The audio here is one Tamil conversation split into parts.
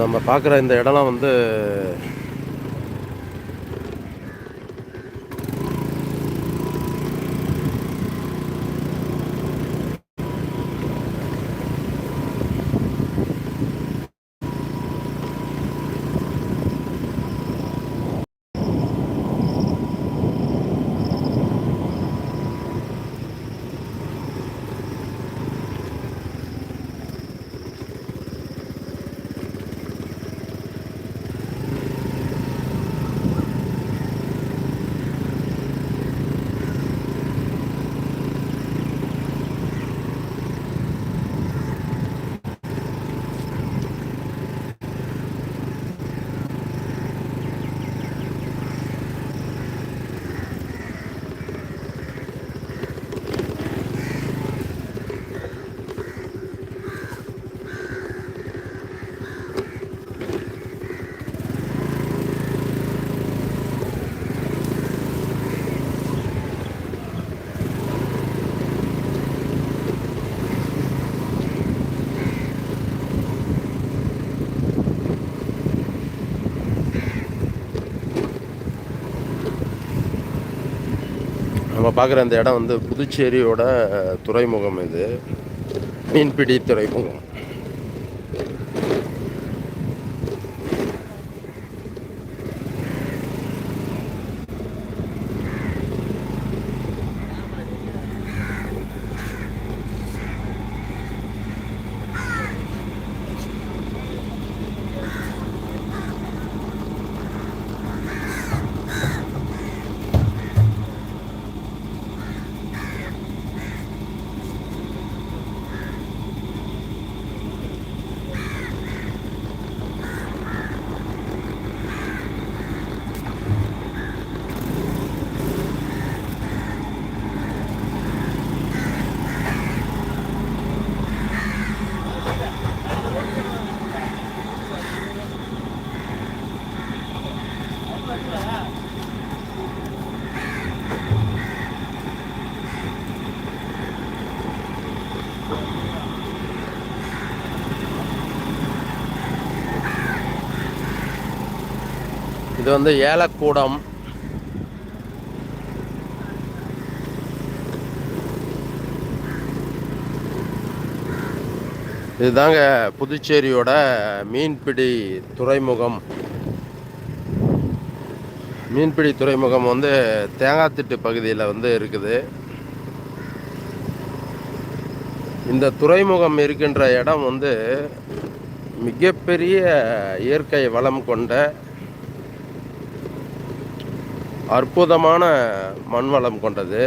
நம்ம பார்க்குற இந்த இடம்லாம் வந்து நம்ம பார்க்குற இந்த இடம் வந்து புதுச்சேரியோட துறைமுகம் இது. மீன்பிடி துறைமுகம். இது வந்து ஏலக்கூடம். இதுதாங்க புதுச்சேரியோட மீன்பிடி துறைமுகம். மீன்பிடி துறைமுகம் வந்து தேங்காத்திட்டு பகுதியில் வந்து இருக்குது. இந்த துறைமுகம் இருக்கின்ற இடம் வந்து மிகப்பெரிய இயற்கை வளம் கொண்ட அற்புதமான மண் வளம் கொண்டது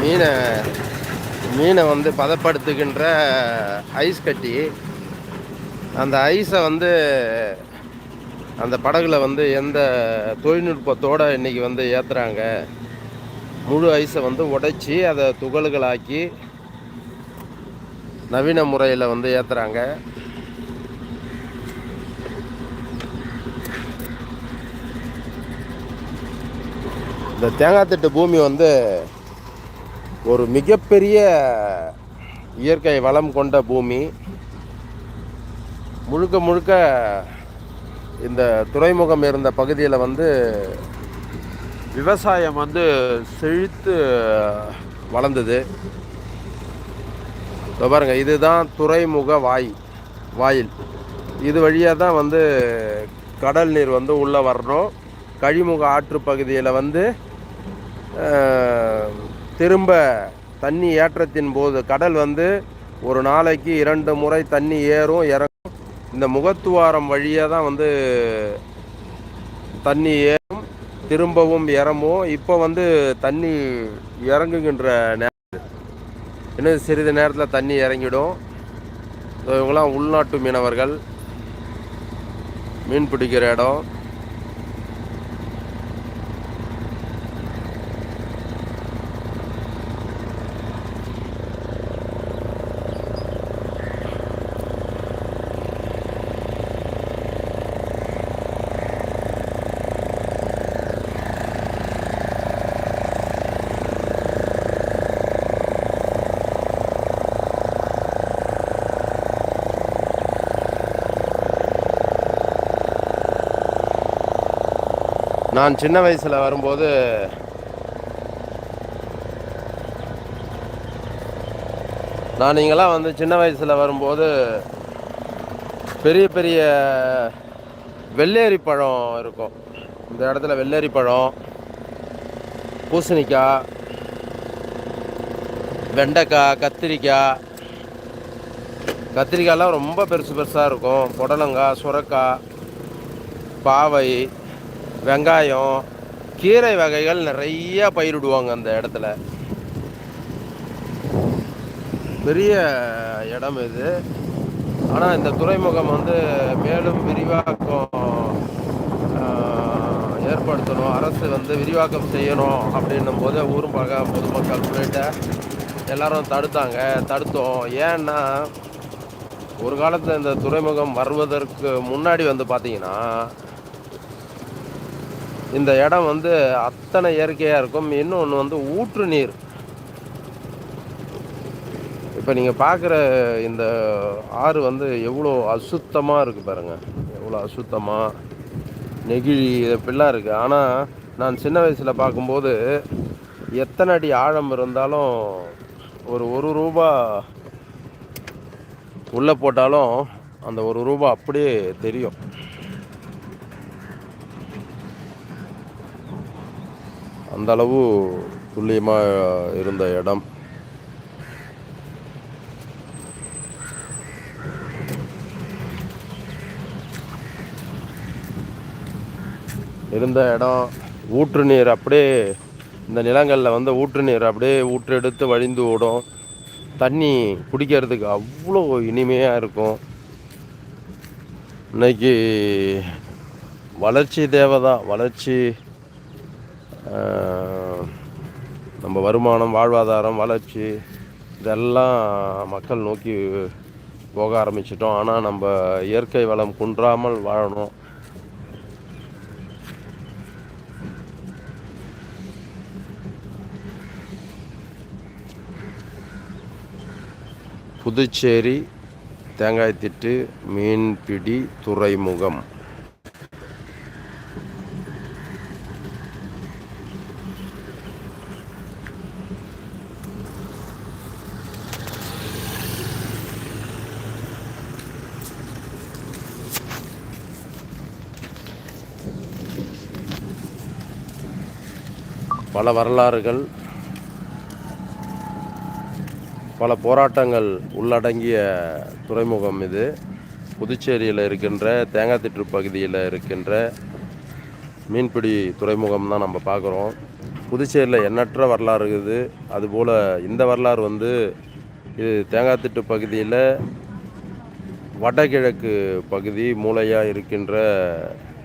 மீனை மீனை வந்து பதப்படுத்துகின்ற ஐஸ் கட்டி. அந்த ஐஸை வந்து அந்த படகுல வந்து எந்த தொழில்நுட்பத்தோடு இன்றைக்கி வந்து ஏற்றுறாங்க முழு ஐஸை வந்து உடைச்சி அதை துகள்களாக்கி நவீன முறையில் வந்து ஏற்றுறாங்க இந்த தேங்காய் திட்டு பூமி வந்து ஒரு மிகப்பெரிய இயற்கை வளம் கொண்ட பூமி. முழுக்க முழுக்க இந்த துறைமுகம் இருந்த பகுதியில் வந்து விவசாயம் வந்து செழித்து வளர்ந்தது. இப்போ பாருங்கள் இதுதான் துறைமுக வாய் வாயில். இது வழியாக தான் வந்து கடல் நீர் வந்து உள்ளே வரணும். கழிமுக ஆற்று பகுதியில் வந்து திரும்ப தண்ணி ஏற்றத்தின் போது கடல் வந்து ஒரு நாளைக்கு இரண்டு முறை தண்ணி ஏறும் இறங்கும். இந்த முகத்துவாரம் வழியாக தான் வந்து தண்ணி ஏறும் திரும்பவும் இறங்கும். இப்போ வந்து தண்ணி இறங்குகின்ற நேரம் இன்னும் சிறிது நேரத்தில் தண்ணி இறங்கிடும். இவங்களாம் உள்நாட்டு மீனவர்கள். மீன் பிடிக்கிற இடம். நான் சின்ன வயசில் வரும்போது நான் நீங்களாம் வந்து சின்ன வயசில் வரும்போது பெரிய பெரிய வெள்ளேரி பழம் இருக்கும். இந்த இடத்துல வெள்ளேரி பழம் பூசணிக்காய் வெண்டைக்காய் கத்திரிக்காய். கத்திரிக்காய்லாம் ரொம்ப பெருசு பெருசாக இருக்கும். புடலங்காய் சுரக்காய் பாவை வெங்காயம் கீரை வகைகள் நிறைய பயிரிடுவாங்க அந்த இடத்துல. பெரிய இடம் இது. ஆனால் இந்த துறைமுகம் வந்து மேலும் விரிவாக்கம் ஏற்படுத்தணும். அரசு வந்து விரிவாக்கம் செய்யணும் அப்படின்னும் போது ஊர் பக பொதுமக்கள் உள்ளிட்ட எல்லாரும் தடுத்தாங்க. தடுத்தோம். ஏன்னா ஒரு காலத்தில் இந்த துறைமுகம் வருவதற்கு முன்னாடி வந்து பார்த்தீங்கன்னா இந்த இடம் வந்து அத்தனை இயற்கையாக இருக்கும். இன்னொன்று வந்து ஊற்று நீர். இப்போ நீங்கள் பார்க்குற இந்த ஆறு வந்து எவ்வளோ அசுத்தமாக இருக்குது பாருங்கள் எவ்வளோ அசுத்தமாக நெகிழி இப்படிலாம் இருக்குது ஆனால் நான் சின்ன வயசில் பார்க்கும்போது எத்தனை அடி ஆழம் இருந்தாலும் ஒரு ஒரு ரூபா உள்ளே போட்டாலும் அந்த ஒரு ரூபா அப்படியே தெரியும். அந்த அளவு துல்லியமாக இருந்த இடம். இருந்த இடம் ஊற்று நீர் அப்படியே இந்த நிலங்களில் வந்து ஊற்று நீர் அப்படியே ஊற்றெடுத்து வழிந்து ஓடும். தண்ணி குடிக்கிறதுக்கு அவ்வளோ இனிமையாக இருக்கும். இன்னைக்கு வளர்ச்சி தேவை தான் வளர்ச்சி நம்ம வருமானம் வாழ்வாதாரம் வளர்ச்சி இதெல்லாம் மக்கள் நோக்கி போக ஆரம்பிச்சிட்டோம். ஆனால் நம்ம இயற்கை வளம் குன்றாமல் வாழணும். புதுச்சேரி தேங்காய்த்திட்டு மீன்பிடி துறைமுகம். பல வரலாறுகள் பல போராட்டங்கள் உள்ளடங்கிய துறைமுகம் இது. புதுச்சேரியில் இருக்கின்ற தேங்காய்த்திட்டு பகுதியில் இருக்கின்ற மீன்பிடி துறைமுகம் தான் நம்ம பார்க்குறோம். புதுச்சேரியில் எண்ணற்ற வரலாறு இருக்குது அதுபோல் இந்த வரலாறு வந்து இது தேங்காய்த்திட்டு பகுதியில் வடகிழக்கு பகுதி மூளையாக இருக்கின்ற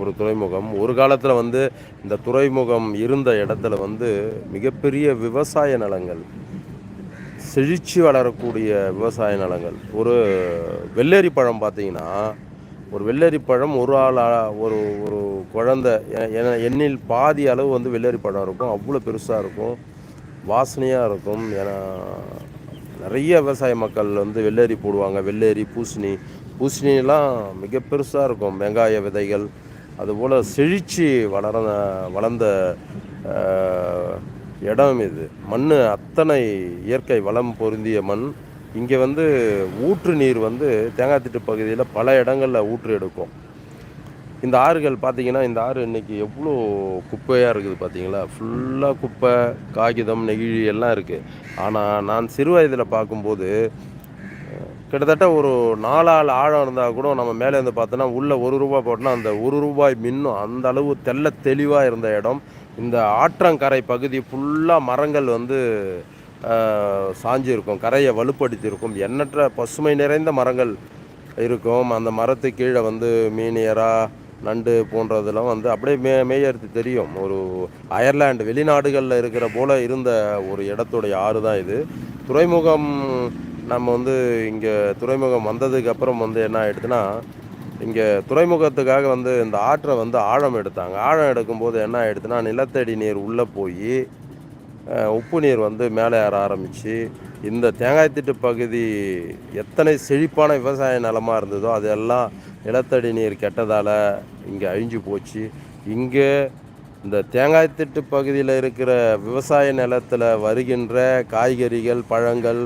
ஒரு துறைமுகம். ஒரு காலத்தில் வந்து இந்த துறைமுகம் இருந்த இடத்துல வந்து மிகப்பெரிய விவசாய நலங்கள் செழிச்சு வளரக்கூடிய விவசாய நலங்கள். ஒரு வெள்ளேரி பழம் பார்த்தீங்கன்னா ஒரு வெள்ளரி பழம் ஒரு ஆள் ஒரு ஒரு குழந்தை எண்ணில் பாதி அளவு வந்து வெள்ளரி பழம் இருக்கும். அவ்வளோ பெருசாக இருக்கும். வாசனையாக இருக்கும். ஏன்னா நிறைய விவசாய மக்கள் வந்து வெள்ளரி போடுவாங்க. வெள்ளரி பூசணி பூசணிலாம் மிக பெருசாக இருக்கும். வெங்காய விதைகள் அதுபோல் செழித்து வளர வளர்ந்த இடம் இது. மண் அத்தனை இயற்கை வளம் பொருந்திய மண். இங்கே வந்து ஊற்று நீர் வந்து தேங்காய் திட்டு பகுதியில் பல இடங்களில் ஊற்று எடுக்கும். இந்த ஆறுகள் பார்த்திங்கன்னா இந்த ஆறு இன்றைக்கி எவ்வளோ குப்பையாக இருக்குது பார்த்தீங்களா ஃபுல்லாக குப்பை காகிதம் நெகிழி எல்லாம் இருக்குது ஆனால் நான் சிறு வயதில் பார்க்கும்போது கிட்டத்தட்ட ஒரு நாலாள் ஆழம் இருந்தால் கூட நம்ம மேலே இருந்து பார்த்தோன்னா உள்ளே ஒரு ரூபா போட்டோன்னா அந்த ஒரு ரூபாய் மின்னும். அந்த அளவு தெள்ள தெளிவாக இருந்த இடம். இந்த ஆற்றங்கரை பகுதி ஃபுல்லாக மரங்கள் வந்து சாஞ்சிருக்கும். கரையை வலுப்படுத்தியிருக்கும். எண்ணற்ற பசுமை நிறைந்த மரங்கள் இருக்கும். அந்த மரத்து கீழே வந்து மீன் நண்டு போன்றதெல்லாம் வந்து அப்படியே மே மேயறது தெரியும். ஒரு அயர்லாண்டு வெளிநாடுகளில் இருக்கிற போல இருந்த ஒரு இடத்துடைய ஆறு தான் இது. துறைமுகம் நம்ம வந்து இங்கே துறைமுகம் வந்ததுக்கு அப்புறம் வந்து என்ன ஆகிடுதுன்னா இங்கே துறைமுகத்துக்காக வந்து இந்த ஆற்றை வந்து ஆழம் எடுத்தாங்க. ஆழம் எடுக்கும்போது என்ன ஆகிடுதுன்னா நிலத்தடி நீர் உள்ளே போய் உப்பு நீர் வந்து மேலே ஏற ஆரம்பித்து இந்த தேங்காய் திட்டு பகுதி எத்தனை செழிப்பான விவசாய நிலமாக இருந்ததோ அதெல்லாம் நிலத்தடி நீர் கெட்டதால் இங்கே அழிஞ்சு போச்சு. இங்கே இந்த தேங்காய் திட்டு பகுதியில் இருக்கிற விவசாய நிலத்தில் வருகின்ற காய்கறிகள் பழங்கள்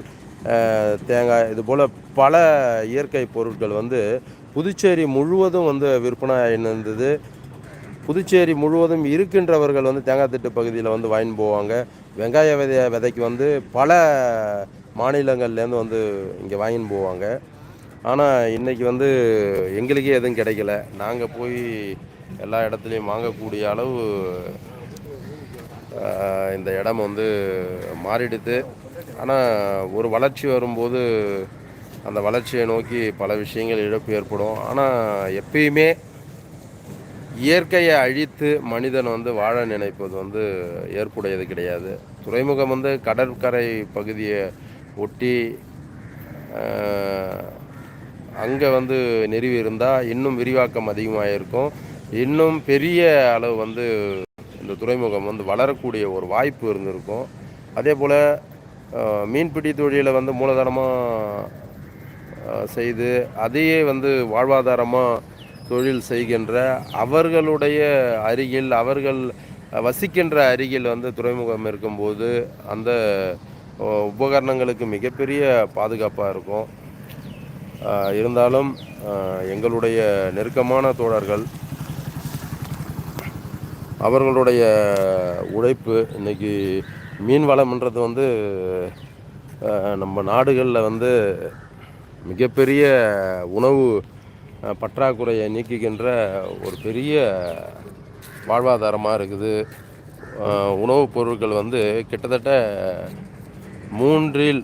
தேங்காய் இது போல் பல இயற்கை பொருட்கள் வந்து புதுச்சேரி முழுவதும் வந்து விற்பனை இருந்தது புதுச்சேரி முழுவதும் இருக்கின்றவர்கள் வந்து தேங்காய் திட்டு பகுதியில் வந்து வாங்கின்னு போவாங்க. வெங்காய விதைய விதைக்கு வந்து பல மாநிலங்கள்லேருந்து வந்து இங்கே வாங்கின்னு போவாங்க. ஆனால் இன்றைக்கி வந்து எங்களுக்கே எதுவும் கிடைக்கல. நாங்கள் போய் எல்லா இடத்துலையும் வாங்கக்கூடிய அளவு இந்த இடம் வந்து மாறிடுது ஆனால் ஒரு வளர்ச்சி வரும்போது அந்த வளர்ச்சியை நோக்கி பல விஷயங்கள் இழப்பு ஏற்படும். ஆனால் எப்பயுமே இயற்கையை அழித்து மனிதன் வந்து வாழ நினைப்பது வந்து ஏற்புடையது கிடையாது. துறைமுகம் வந்து கடற்கரை பகுதியை ஒட்டி அங்கே வந்து நிறுவி இருந்தால் இன்னும் விரிவாக்கம் அதிகமாக இருக்கும். இன்னும் பெரிய அளவு வந்து இந்த துறைமுகம் வந்து வளரக்கூடிய ஒரு வாய்ப்பு இருந்திருக்கும். அதே போல் மீன்பிடி தொழிலை வந்து மூலதனமாக செய்து அதையே வந்து வாழ்வாதாரமாக தொழில் செய்கின்ற அவர்களுடைய அருகில் அவர்கள் வசிக்கின்ற அருகில் வந்து துறைமுகம் இருக்கும்போது அந்த உபகரணங்களுக்கு மிகப்பெரிய பாதுகாப்பாக இருக்கும். இருந்தாலும் எங்களுடைய நெருக்கமான தோழர்கள் அவர்களுடைய உழைப்பு இன்னைக்கு மீன் வளம்ன்றது வந்து நம்ம நாடுகளில் வந்து மிகப்பெரிய உணவு பற்றாக்குறையை நீக்குகின்ற ஒரு பெரிய வாழ்வாதாரமாக இருக்குது. உணவுப் பொருட்கள் வந்து கிட்டத்தட்ட மூன்றில்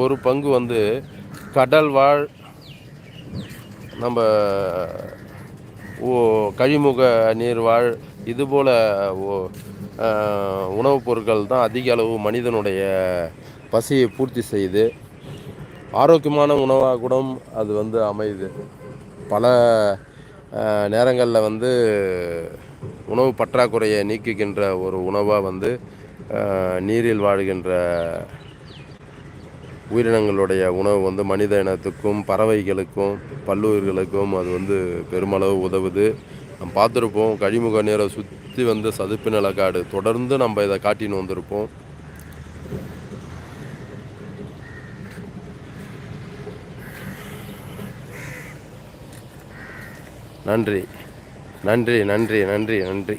ஒரு பங்கு வந்து கடல் வாழ் நம்ம ஓ கழிமுக நீர்வாழ் இதுபோல் ஓ உணவுப் பொருட்கள் தான் அதிக அளவு மனிதனுடைய பசியை பூர்த்தி செய்யுது. ஆரோக்கியமான உணவாக கூட அது வந்து அமையுது. பல நேரங்களில் வந்து உணவு பற்றாக்குறையை நீக்குகின்ற ஒரு உணவாக வந்து நீரில் வாழ்கின்ற உயிரினங்களுடைய உணவு வந்து மனித இனத்துக்கும் பறவைகளுக்கும் பல்லுயிர்களுக்கும் அது வந்து பெருமளவு உதவுது. நம்ம பார்த்துருப்போம் கழிமுக நீரை சுற்றி வந்து சதுப்பு நிலக்காடு தொடர்ந்து நம்ம இதை காட்டின்னு வந்திருப்போம். நன்றி. நன்றி நன்றி நன்றி நன்றி.